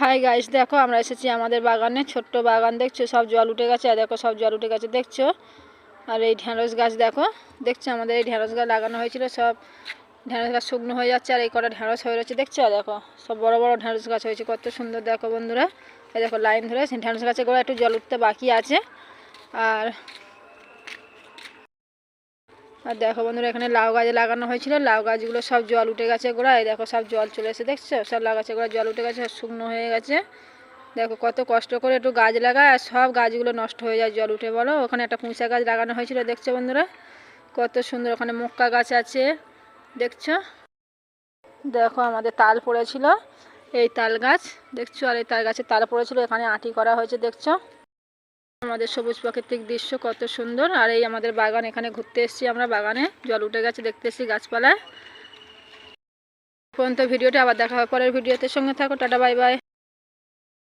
Hi guys দেখো আমরা এসেছি আমাদের বাগানে, ছোট্ট বাগান, দেখছ? সব জল উঠে গেছে, আর দেখো সব জল উঠে গেছে, দেখছ? আর এই ঢ্যাঁড়স গাছ, দেখো? দেখছ? আমাদের এই ঢ্যাঁড়স গাছ লাগানো হয়েছিল, সব ঢ্যাঁড়স গাছ শুকনো হয়ে যাচ্ছে, আর এই কটা ঢ্যাঁড়স হয়ে রয়েছে, দেখছ? দেখো, সব বড় বড় ঢ্যাঁড়স গাছ হয়েছে, কত সুন্দর, দেখো বন্ধুরা। এই দেখো, লাইন ধরে ঢ্যাঁড়স গাছে করে একটু জল উঠতে বাকি আছে। আর আর দেখো বন্ধুরা, এখানে লাউ গাছ লাগানো হয়েছিল। লাউ গাছগুলো সব জল উঠে গেছে গোড়ায়। দেখো, সব জল চলে এসে দেখছ? সব লাগাচ্ছে গোড়া জল উঠে গেছে শুকনো হয়ে গেছে। দেখো, কত কষ্ট করে একটু গাছ লাগায়, আর সব গাছগুলো নষ্ট হয়ে যায় জল উঠে, বলো? ওখানে একটা পুঁচা গাছ লাগানো হয়েছিল, দেখছ বন্ধুরা? কত সুন্দর, ওখানে মক্কা গাছ আছে, দেখছ? দেখো, আমাদের তাল পড়েছিল, এই তাল গাছ, দেখছ? আর এই তাল গাছে তাল পড়েছিল, এখানে আঁটি করা হয়েছে, দেখছ? আমাদের সবুজ প্রাকৃতিক দৃশ্য কত সুন্দর। আর এই আমাদের বাগান, এখানে ঘুরতে এসেছি আমরা বাগানে। জল উঠে গেছে দেখতে এসেছি গাছপালায় পর্যন্ত ভিডিওটা, আবার দেখা হবে পরের ভিডিওতে। সঙ্গে থাকো, টাটা, বাই বাই।